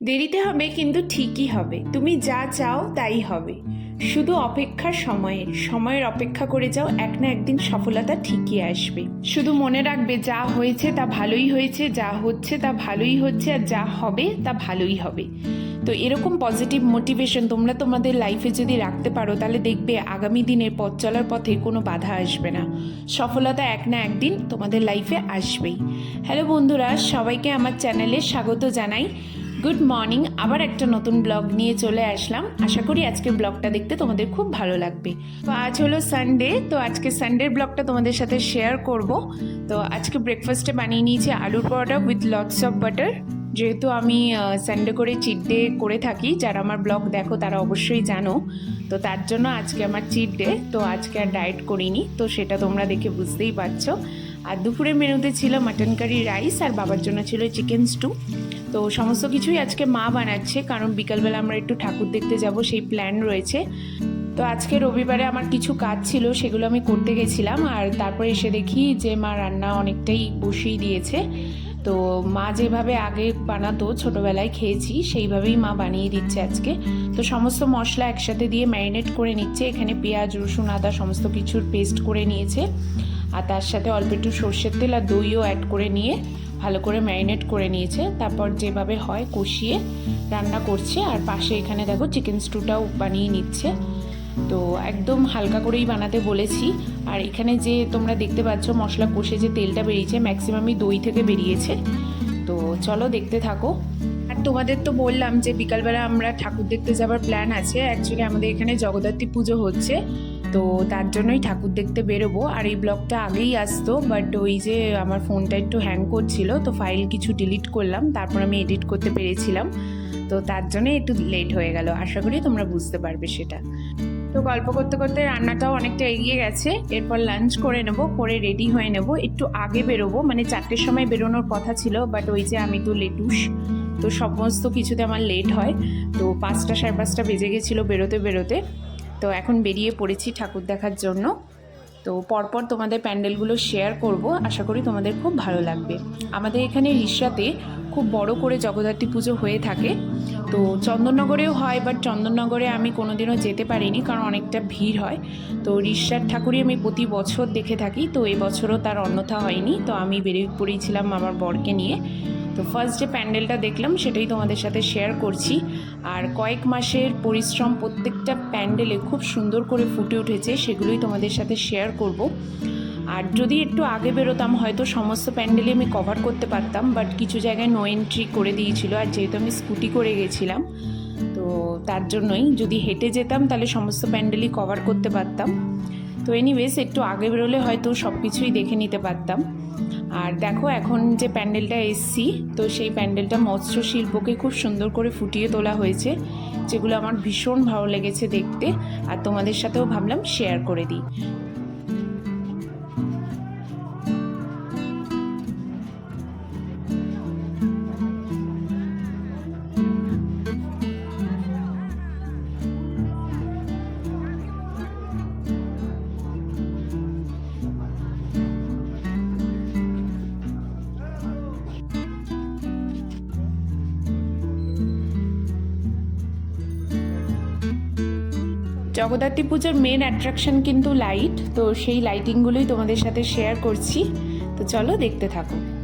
দেরিতে হবে কিন্তু ঠিকই হবে। তুমি যা চাও তাই হবে। শুধু অপেক্ষার সময়ের সময়ের অপেক্ষা করে যাও, এক না একদিন সফলতা ঠিকই আসবে। শুধু মনে রাখবে যা হয়েছে তা ভালোই হয়েছে, যা হচ্ছে তা ভালোই হচ্ছে, আর যা হবে তা ভালোই হবে। তো এরকম পজিটিভ মোটিভেশন তোমরা তোমাদের লাইফে যদি রাখতে পারো, তাহলে দেখবে আগামী দিনের পথ চলার পথে কোনো বাধা আসবে না। সফলতা এক না একদিন তোমাদের লাইফে আসবেই। হ্যালো বন্ধুরা, সবাইকে আমার চ্যানেলে স্বাগত জানাই। গুড মর্নিং, আবার একটা নতুন ব্লগ নিয়ে চলে আসলাম। আশা করি আজকের ব্লগটা দেখতে তোমাদের খুব ভালো লাগবে। তো আজ হলো সানডে তো আজকে সানডের ব্লগটা তোমাদের সাথে শেয়ার করব। তো আজকে ব্রেকফাস্টে বানিয়ে নিয়েছি আলুর paratha with lots of butter যেহেতু আমি সানডে করে চিট ডে করে থাকি, যারা আমার ব্লগ দেখো তারা অবশ্যই জানো। তো তার জন্য আজকে আমার চিট ডে তো আজকে আর ডায়েট করিনি, তো সেটা তোমরা দেখে বুঝতেই পারছ। আর দুপুরে মেনুতে ছিল মাটন কারি রাইস আর বাবার জন্য ছিল চিকেন স্টু তো সমস্ত কিছুই আজকে মা বানাচ্ছে, কারণ বিকালবেলা আমরা একটু ঠাকুর দেখতে যাব, সেই প্ল্যান রয়েছে। তো আজকে রবিবারে আমার কিছু কাজ ছিল, সেগুলো আমি করতে গেছিলাম, আর তারপরে এসে দেখি যে মা রান্না অনেকটাই বসিয়ে দিয়েছে। তো মা যেভাবে আগে বানাতো, ছোটোবেলায় খেয়েছি, সেইভাবেই মা বানিয়ে দিচ্ছে আজকে। তো সমস্ত মশলা একসাথে দিয়ে ম্যারিনেট করে নিচ্ছে, এখানে পেঁয়াজ, রসুন, আদা সমস্ত কিছুর পেস্ট করে নিয়েছে। আর তার সাথে অল্প একটু সর্ষের তেল আর দইও অ্যাড করে নিয়ে ভালো করে ম্যারিনেট করে নিয়েছে। তারপর যেভাবে হয় কষিয়ে রান্না করছে। আর পাশে এখানে দেখো চিকেন স্টুটাও বানিয়ে নিচ্ছে। তো একদম হালকা করেই বানাতে বলেছি। আর এখানে যে তোমরা দেখতে পাচ্ছ মশলা কষে যে তেলটা বেরিয়েছে ম্যাক্সিমামই দই থেকে বেরিয়েছে। তো চলো দেখতে থাকো। আর তোমাদের তো বললাম যে বিকালবেলা আমরা ঠাকুর দেখতে যাবার প্ল্যান আছে। অ্যাকচুয়ালি আমাদের এখানে জগদ্ধাত্রী পুজো হচ্ছে। তো তার জন্যই ঠাকুর দেখতে বেরোবো। আর এই ব্লগটা আগেই আসতো বাট ওই যে আমার ফোনটা একটু হ্যাং করছিল, তো ফাইল কিছু ডিলিট করলাম। তারপর আমি এডিট করতে পেরেছিলাম। তো তার জন্য একটু লেট হয়ে গেল। আশা করি তোমরা বুঝতে পারবে সেটা। তো গল্প করতে করতে রান্নাটাও অনেকটা এগিয়ে গেছে। এরপর লাঞ্চ করে নেব, করে রেডি হয়ে নেব। একটু আগে বেরোবো মানে চারটের সময় বেরোনোর কথা ছিল বাট ওই যে আমি তো লেটুস, তো সমস্ত কিছুতে আমার লেট হয়। তো পাঁচটা সাড়ে পাঁচটা বেজে গেছিল বেরোতে বেরোতে। তো এখন বেরিয়ে পড়েছি ঠাকুর দেখার জন্য। তো পরপর তোমাদের প্যান্ডেলগুলো শেয়ার করব। আশা করি তোমাদের খুব ভালো লাগবে। আমাদের এখানে রিসাতে খুব বড় করে জগদ্ধাত্রী পুজো হয়ে থাকে। তো চন্দননগরেও হয় বাট চন্দননগরে আমি কোনোদিনও যেতে পারিনি কারণ অনেকটা ভিড় হয়। তো রিসার ঠাকুরই আমি প্রতি বছর দেখে থাকি, তো এবছরও তার অন্যথা হয়নি। তো আমি বেরিয়ে পড়েছিলাম আমার বরকে নিয়ে। তো ফার্স্ট যে প্যান্ডেলটা দেখলাম, সেটাই তোমাদের সাথে শেয়ার করছি। আর কয়েক মাসের পরিশ্রম প্রত্যেকটা প্যান্ডেলে খুব সুন্দর করে ফুটে উঠেছে, সেগুলোই তোমাদের সাথে শেয়ার করব। আর যদি একটু আগে বেরোতাম, হয়তো সমস্ত প্যান্ডেলই আমি কভার করতে পারতাম বাট কিছু জায়গায় নো এন্ট্রি করে দিয়েছিল, আর যেহেতু আমি স্কুটি করে গেছিলাম, তো তার জন্যই যদি হেঁটে যেতাম, তাহলে সমস্ত প্যান্ডেলই কভার করতে পারতাম। তো এনিওয়েজ একটু আগে বেরোলে হয়তো সব কিছুই দেখে নিতে পারতাম। আর দেখো এখন যে প্যান্ডেলটা এসছি, তো সেই প্যান্ডেলটা মৎস্য শিল্পকে খুব সুন্দর করে ফুটিয়ে তোলা হয়েছে, যেগুলো আমার ভীষণ ভালো লেগেছে দেখতে। আর তোমাদের সাথেও ভাবলাম শেয়ার করে দিই। জগদ্ধাত্রী পুজোর মেন অ্যাট্রাকশন কিন্তু লাইট তো সেই লাইটিংগুলোই তোমাদের সাথে শেয়ার করছি। তো চলো দেখতে থাকো।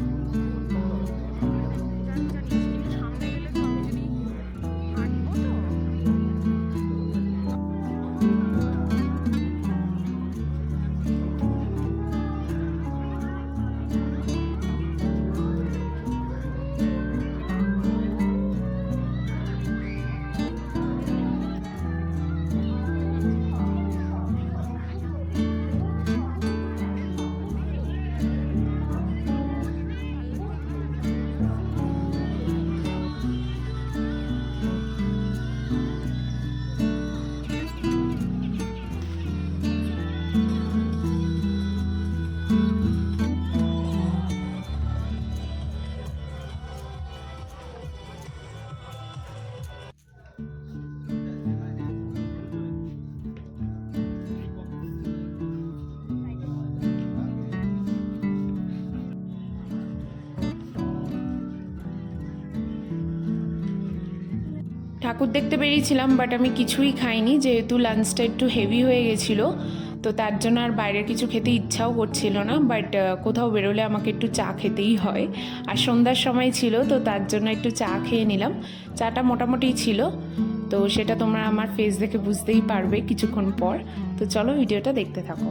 ঠাকুর দেখতে বেরিয়েছিলাম বাট আমি কিছুই খাইনি, যেহেতু লাঞ্চটা একটু হেভি হয়ে গেছিল, তো তার জন্য আর বাইরের কিছু খেতে ইচ্ছাও করছিল না বাট কোথাও বেরোলে আমাকে একটু চা খেতেই হয়। আর সন্ধ্যার সময় ছিল, তো তার জন্য একটু চা খেয়ে নিলাম। চাটা মোটামুটি ছিল, তো সেটা তোমরা আমার ফেস দেখে বুঝতেই পারবে কিছুক্ষণ পর। তো চলো, ভিডিওটা দেখতে থাকো।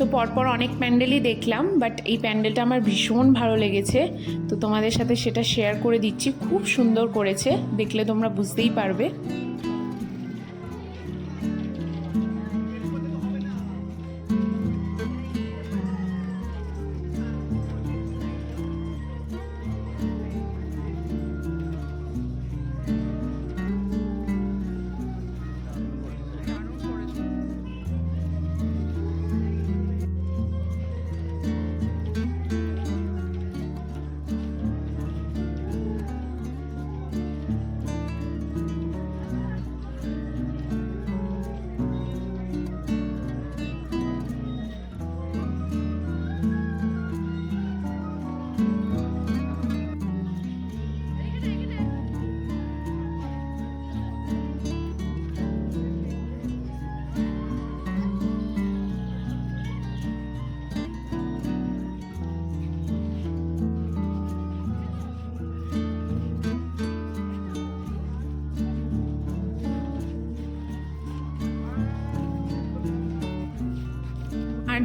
তো পরপর অনেক প্যান্ডেলই দেখলাম বাট এই প্যান্ডেলটা আমার ভীষণ ভালো লেগেছে। তো তোমাদের সাথে সেটা শেয়ার করে দিচ্ছি, খুব সুন্দর করেছে, দেখলে তোমরা বুঝতেই পারবে।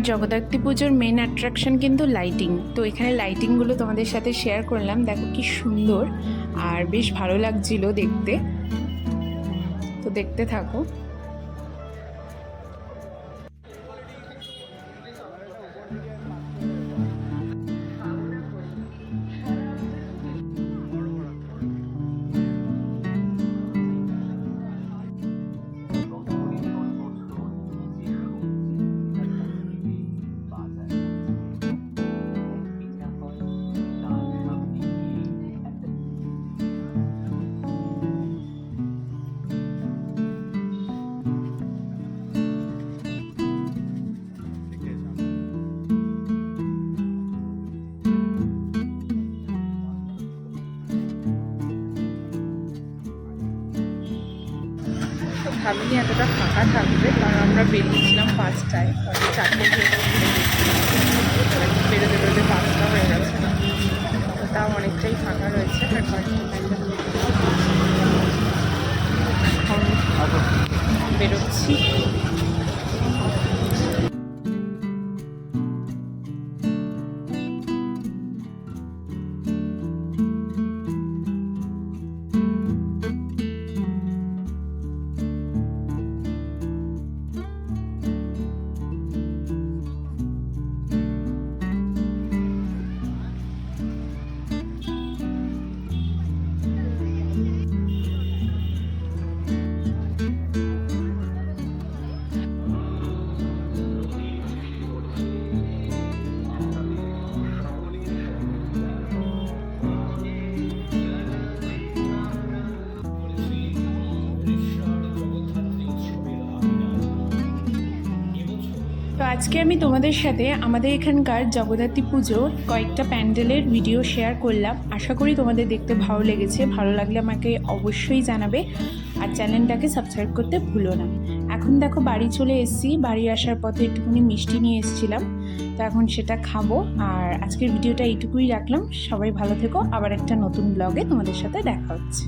জগদ্ধাত্রী পুজোর মেন অ্যাট্রাকশন কিন্তু লাইটিং তো এখানে লাইটিংগুলো তোমাদের সাথে শেয়ার করলাম। দেখো কি সুন্দর। আর বেশ ভালো লাগছিল দেখতে। তো দেখতে থাকো। ভাবিনি এতটা ফাঁকা থাকবে কারণ আমরা বেরিয়েছিলাম পাঁচটায় চারটে আজকে আমি তোমাদের সাথে আমাদের এখানকার জগদ্ধাত্রী পুজোর কয়েকটা প্যান্ডেলের ভিডিও শেয়ার করলাম। আশা করি তোমাদের দেখতে ভালো লেগেছে। ভালো লাগলে আমাকে অবশ্যই জানাবে আর চ্যানেলটাকে সাবস্ক্রাইব করতে ভুলো না। এখন দেখো বাড়ি চলে এসেছি। বাড়ি আসার পথে একটুখানি মিষ্টি নিয়ে এসেছিলাম। তো এখন সেটা খাব। আর আজকের ভিডিওটা এইটুকুই রাখলাম। সবাই ভালো থেকো। আবার একটা নতুন ব্লগে তোমাদের সাথে দেখা হচ্ছে।